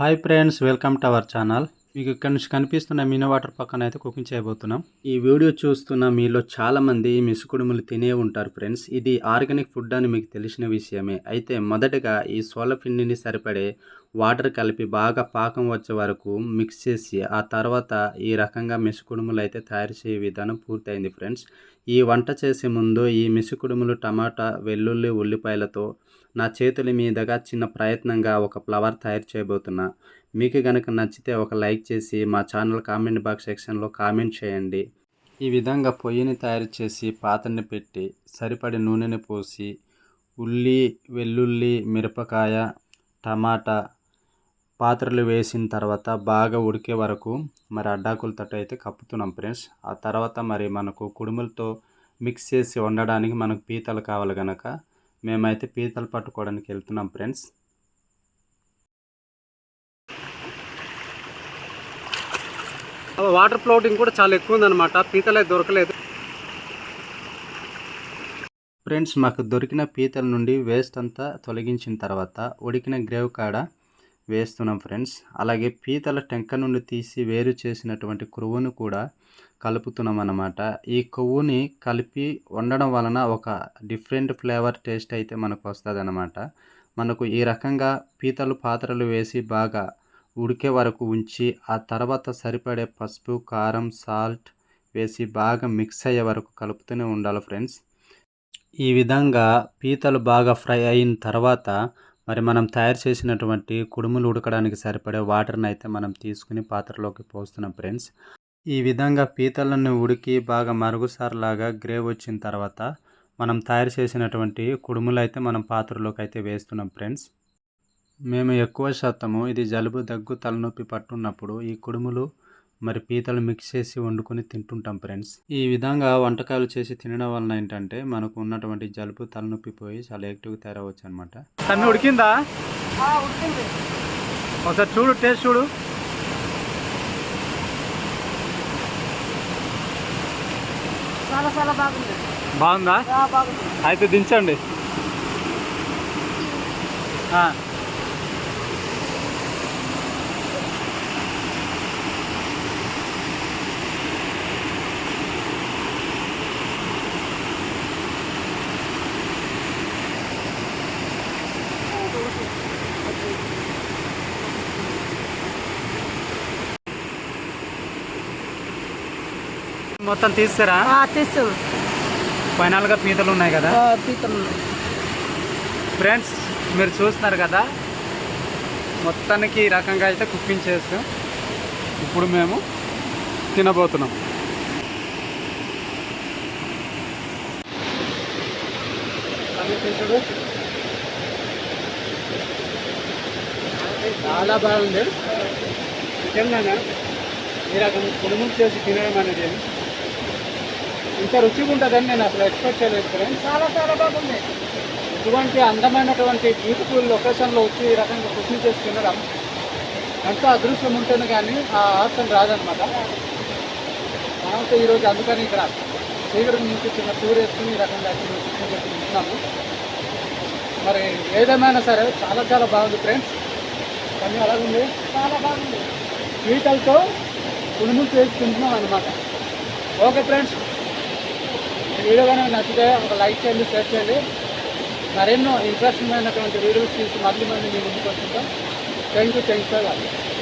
Hi friends welcome to our channel. మీకు ఇక్కడ నుంచి కనిపిస్తున్న మినీ వాటర్ పక్కన అయితే కుకింగ్ చేయబోతున్నాం. ఈ వీడియో చూస్తున్న మీలో చాలామంది మిసుకుడుములు తినే ఉంటారు ఫ్రెండ్స్. ఇది ఆర్గానిక్ ఫుడ్ అని మీకు తెలిసిన విషయమే. అయితే మొదటగా ఈ సోల పిండిని సరిపడే వాటర్ కలిపి బాగా పాకం వచ్చే వరకు మిక్స్ చేసి ఆ తర్వాత ఈ రకంగా మిసుకుడుములు అయితే తయారు చేసే విధానం పూర్తయింది ఫ్రెండ్స్. ఈ వంట చేసే ముందు ఈ మిసుకుడుములు టమాటా వెల్లుల్లి ఉల్లిపాయలతో నా చేతుల మీదుగా చిన్న ప్రయత్నంగా ఒక ఫ్లవర్ తయారు చేయబోతున్నా. మీకు కనుక నచ్చితే ఒక లైక్ చేసి మా ఛానల్ కామెంట్ బాక్స్ సెక్షన్లో కామెంట్ చేయండి. ఈ విధంగా పొయ్యిని తయారు చేసి పాత్రని పెట్టి సరిపడి నూనెని పోసి ఉల్లి వెల్లుల్లి మిరపకాయ టమాటా పాత్రలు వేసిన తర్వాత బాగా ఉడికే వరకు మరి అడ్డాకులతో అయితే కప్పుతున్నాం ఫ్రెండ్స్. ఆ తర్వాత మరి మనకు కుడుములతో మిక్స్ చేసి వండడానికి మనకు పీతలు కావాలి కనుక మేమైతే పీతలు పట్టుకోవడానికి వెళ్తున్నాం ఫ్రెండ్స్. వాటర్ ఫ్లోటింగ్ కూడా చాలా ఎక్కువ ఉందన్నమాట. పీతలే దొరకలేదు. ఫ్రెండ్స్ మాకు దొరికిన పీతల నుండి వేస్ట్ అంతా తొలగించిన తర్వాత ఉడికిన గ్రేవ్ కాడ వేస్తున్నాం ఫ్రెండ్స్. అలాగే పీతల టెంక నుండి తీసి వేరు చేసినటువంటి కొవ్వును కూడా కలుపుతున్నాం అన్నమాట ఈ కొవ్వుని కలిపి వండడం వలన ఒక డిఫరెంట్ ఫ్లేవర్ టేస్ట్ అయితే మనకు వస్తుంది అనమాట మనకు ఈ రకంగా పీతలు పాత్రలు వేసి బాగా ఉడికే వరకు ఉంచి ఆ తర్వాత సరిపడే పసుపు కారం సాల్ట్ వేసి బాగా మిక్స్ అయ్యే వరకు కలుపుతూనే ఉండాలి ఫ్రెండ్స్. ఈ విధంగా పీతలు బాగా ఫ్రై అయిన తర్వాత మరి మనం తయారు చేసినటువంటి కుడుములు ఉడకడానికి సరిపడే వాటర్ని అయితే మనం తీసుకుని పాత్రలోకి పోస్తున్నాం ఫ్రెండ్స్. ఈ విధంగా పీతలను ఉడికి బాగా మరుగుసారులాగా గ్రేవ్ వచ్చిన తర్వాత మనం తయారు చేసినటువంటి కుడుములు అయితే మనం పాత్రలోకి అయితే వేస్తున్నాం ఫ్రెండ్స్. మేము ఎక్కువ శాతము ఇది జలుబు దగ్గు తలనొప్పి పట్టున్నప్పుడు ఈ కుడుములు మరి పీతలు మిక్స్ చేసి వండుకొని తింటుంటాం ఫ్రెండ్స్. ఈ విధంగా వంటకాలు చేసి తినడం వలన ఏంటంటే మనకు ఉన్నటువంటి జలుబు తలనొప్పి పోయి చాలా యాక్టివ్గా తయారవచ్చు అనమాట ఉడికిందా. ఒకసారి చూడు టేస్ట్ చూడు. చాలా చాలా బాగుంది. బాగుందా? బాగుంది. అయితే దించండి. మొత్తం తీస్తారా? ఆ, తీసు ఫైనల్గా పీతలు ఉన్నాయి కదా? ఆ, పీతలు ఉన్నాయి. ఫ్రెండ్స్ మీరు చూస్తున్నారు కదా? మొత్తానికి ఈ రకంగా అయితే కుకింగ్ చేస్తాం ఇప్పుడు మేము తినబోతున్నాం. చాలా బాగుంది. నిజంగానే ఈ రకం కుడుములు చేసి తినడం అనేది ఇంత రుచిగా ఉంటుందని నేను అసలు ఎక్స్పెక్ట్ చేయలేదు ఫ్రెండ్స్ చాలా చాలా బాగుంది. ఇటువంటి అందమైనటువంటి బ్యూటిఫుల్ లొకేషన్లో వచ్చి ఈ రకంగా కుకింగ్ చేసి తినడం ఎంతో అదృష్టం ఉంటుంది కానీ ఆ ఆప్షన్ రాదనమాట మనమైతే ఈరోజు అందుకని ఇక్కడ చీకటి నుంచి చిన్న టూర్ వేసుకుని ఈ రకంగా కుకింగ్ చేసి తింటున్నాము. మరి ఏదేమైనా సరే చాలా చాలా బాగుంది ఫ్రెండ్స్ కానీ అలాగుంది చాలా బాగుంది. పీతలతో కుడుములు చేసి తింటున్నాం అనమాట ఓకే ఫ్రెండ్స్ వీడియో కనుక నచ్చితే ఒక లైక్ చేయండి షేర్ చేయండి. మరెన్నో ఇంట్రెస్టింగ్ అయినటువంటి వీడియోస్ తీసి మళ్ళీ మళ్ళీ మీ ముందుకు వస్తుంటాం. Thank you thank you